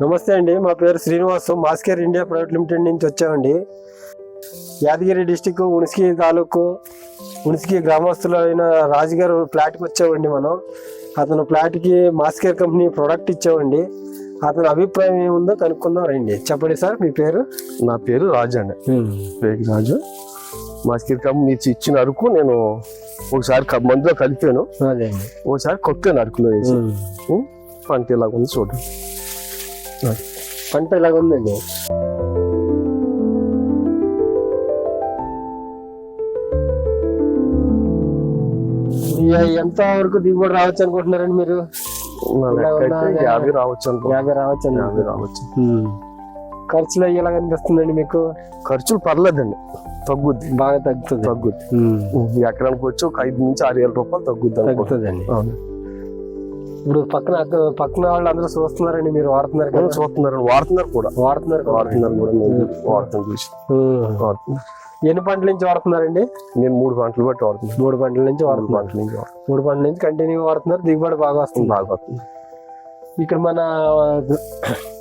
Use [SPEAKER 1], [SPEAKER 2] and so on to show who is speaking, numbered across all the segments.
[SPEAKER 1] నమస్తే అండి మా పేరు శ్రీనివాసు. మాస్కేర్ ఇండియా ప్రైవేట్ లిమిటెడ్ నుంచి వచ్చామండి. యాదగిరి డిస్టిక్ ఉనిస్కి తాలూకు ఉనిస్కి గ్రామస్తులు అయిన రాజుగారు ఫ్లాట్కి వచ్చామండి మనం. అతను ఫ్లాట్కి మాస్కేర్ కంపెనీ ప్రోడక్ట్ ఇచ్చామండి. అతని అభిప్రాయం ఏముందో కనుక్కుందాం రండి. చెప్పండి సార్ మీ పేరు?
[SPEAKER 2] నా పేరు రాజు అండి. వేగి రాజు. మా కిరకం మీరు ఇచ్చిన అరకు నేను ఒకసారి మందులో కలిపాను. ఒకసారి కొట్టాను అరకులో వేసి? పంట ఇలాగ ఉంది చూడండి.
[SPEAKER 1] పంట ఇలాగ ఉందండి ఎంత వరకు దిగుబడి రావచ్చు అనుకుంటున్నారండి మీరు?
[SPEAKER 2] యాభై రావచ్చు
[SPEAKER 1] యాభై రావచ్చు అండి.
[SPEAKER 2] యాభై రావచ్చు.
[SPEAKER 1] ఖర్చులు అయ్యేలా కనిపిస్తుందండి మీకు?
[SPEAKER 2] ఖర్చులు పర్లేదండి. తగ్గుద్ది.
[SPEAKER 1] బాగా తగ్గుతుంది.
[SPEAKER 2] తగ్గుద్ది. ఎకరానికి వచ్చి ఒక ఐదు నుంచి ఆరు వేల రూపాయలు తగ్గుద్ది అనుకో.
[SPEAKER 1] తగ్గుతుందండి.
[SPEAKER 2] అవును.
[SPEAKER 1] ఇప్పుడు పక్కన అక్క- పక్కన వాళ్ళు అందరూ చూస్తున్నారండి మీరు వాడుతున్నారు కదా
[SPEAKER 2] అవును, చూస్తున్నారు వాడుతున్నారు కూడా
[SPEAKER 1] వాడుతున్నారు కదా.
[SPEAKER 2] వాడుతున్నారు కూడా నేను వాడుతాను చూసి
[SPEAKER 1] ఉమ్.
[SPEAKER 2] వాడుతున్నా
[SPEAKER 1] ఎన్ని పంటల నుంచి వాడుతున్నారండి
[SPEAKER 2] నేను మూడు పంటలు బట్టి వాడుతున్నాను
[SPEAKER 1] మూడు పంటల నుంచి
[SPEAKER 2] మూడు
[SPEAKER 1] వాడుతున్నారు
[SPEAKER 2] పంటల నుంచి వాడుతున్నాను.
[SPEAKER 1] మూడు పంటల నుంచి కంటిన్యూ వాడుతున్నారు దిగుబడి బాగా వస్తుంది
[SPEAKER 2] బాగా వస్తుంది
[SPEAKER 1] ఇక్కడ మన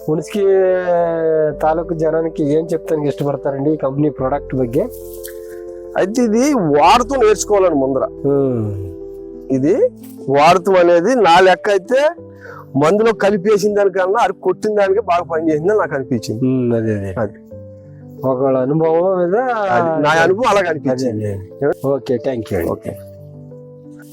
[SPEAKER 1] ఉనిస్కి తాలూకు జనానికి ఏం చెప్తానికి ఇష్టపడతారండి ఈ కంపెనీ ప్రోడక్ట్ ಬಗ್ಗೆ
[SPEAKER 2] అయితే ఇది వాడుతూ నేర్చుకోవాలని ముందర ఇది వాడుతూ అనేది నా లెక్క అయితే మందులో కలిపేసిన దానికన్నా అది కొట్టిన దానికి బాగా పనిచేసిందని నాకు అనిపించింది.
[SPEAKER 1] అదే అదే.
[SPEAKER 2] అది.
[SPEAKER 1] ఒకళ్ళ అనుభవం మీద
[SPEAKER 2] నా అనుభవం అలాగ
[SPEAKER 1] అదే
[SPEAKER 2] అనిపించింది
[SPEAKER 1] ఓకే థ్యాంక్ యూ
[SPEAKER 2] ఓకే.